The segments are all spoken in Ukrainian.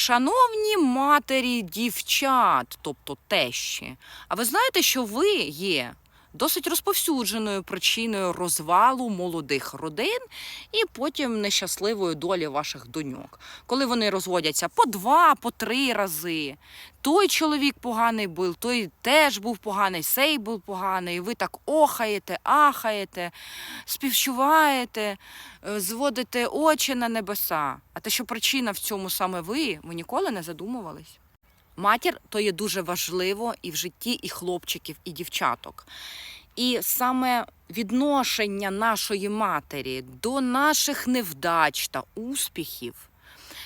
Шановні матері дівчат, тобто тещі, а ви знаєте, що ви є досить розповсюдженою причиною розвалу молодих родин і потім нещасливої долі ваших доньок, коли вони розводяться по два, по три рази. Той чоловік поганий був, той теж був поганий, сей був поганий. Ви так охаєте, ахаєте, співчуваєте, е, зводите очі на небеса. А те, що причина в цьому саме ви, ви ніколи не задумувались. Матір то є дуже важливо і в житті і хлопчиків, і дівчаток. І саме відношення нашої матері до наших невдач та успіхів,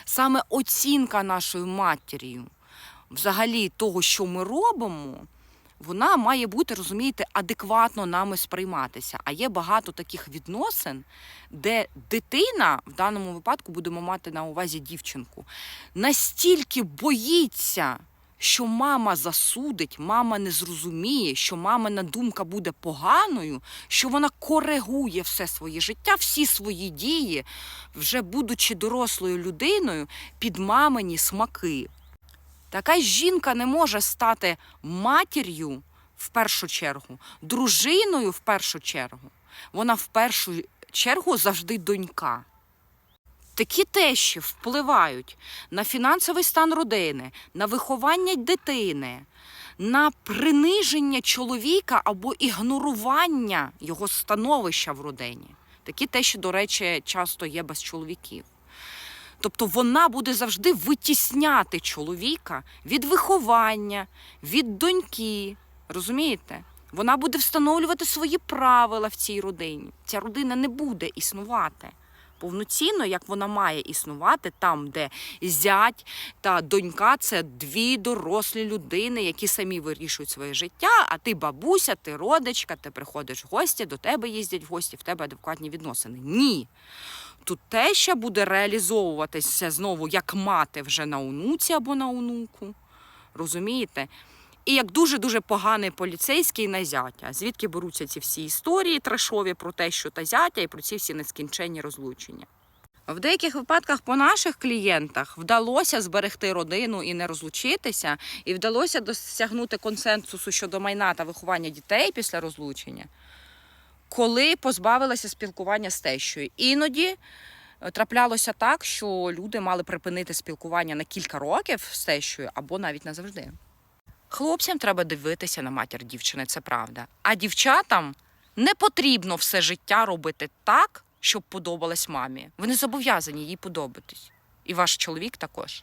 саме оцінка нашою матір'ю, взагалі того, що ми робимо, вона має бути, розумієте, адекватно нами сприйматися. А є багато таких відносин, де дитина, в даному випадку будемо мати на увазі дівчинку, настільки боїться, що мама засудить, мама не зрозуміє, що мамина думка буде поганою, що вона коригує все своє життя, всі свої дії, вже будучи дорослою людиною, під мамині смаки. Така жінка не може стати матір'ю в першу чергу, дружиною в першу чергу. Вона в першу чергу завжди донька. Такі тещі впливають на фінансовий стан родини, на виховання дитини, на приниження чоловіка або ігнорування його становища в родині. Такі тещі, до речі, часто є без чоловіків. Тобто вона буде завжди витісняти чоловіка від виховання, від доньки. Розумієте? Вона буде встановлювати свої правила в цій родині. Ця родина не буде існувати повноцінно, як вона має існувати там, де зять та донька це дві дорослі людини, які самі вирішують своє життя. А ти бабуся, ти родичка, ти приходиш в гості, до тебе їздять в гості, в тебе адекватні відносини. Ні. Тут теща буде реалізовуватися знову як мати вже на онуці або на онуку. Розумієте? І як дуже-дуже поганий поліцейський на зятя. Звідки беруться ці всі історії трешові про те, що та зятя, і про ці всі нескінченні розлучення. В деяких випадках по наших клієнтах вдалося зберегти родину і не розлучитися, і вдалося досягнути консенсусу щодо майна та виховання дітей після розлучення, коли позбавилися спілкування з тещою. Іноді е, траплялося так, що люди мали припинити спілкування на кілька років з тещою або навіть назавжди. Хлопцям треба дивитися на матір дівчини, це правда. А дівчатам не потрібно все життя робити так, щоб подобалось мамі. Ви не зобов'язані їй подобатись. І ваш чоловік також.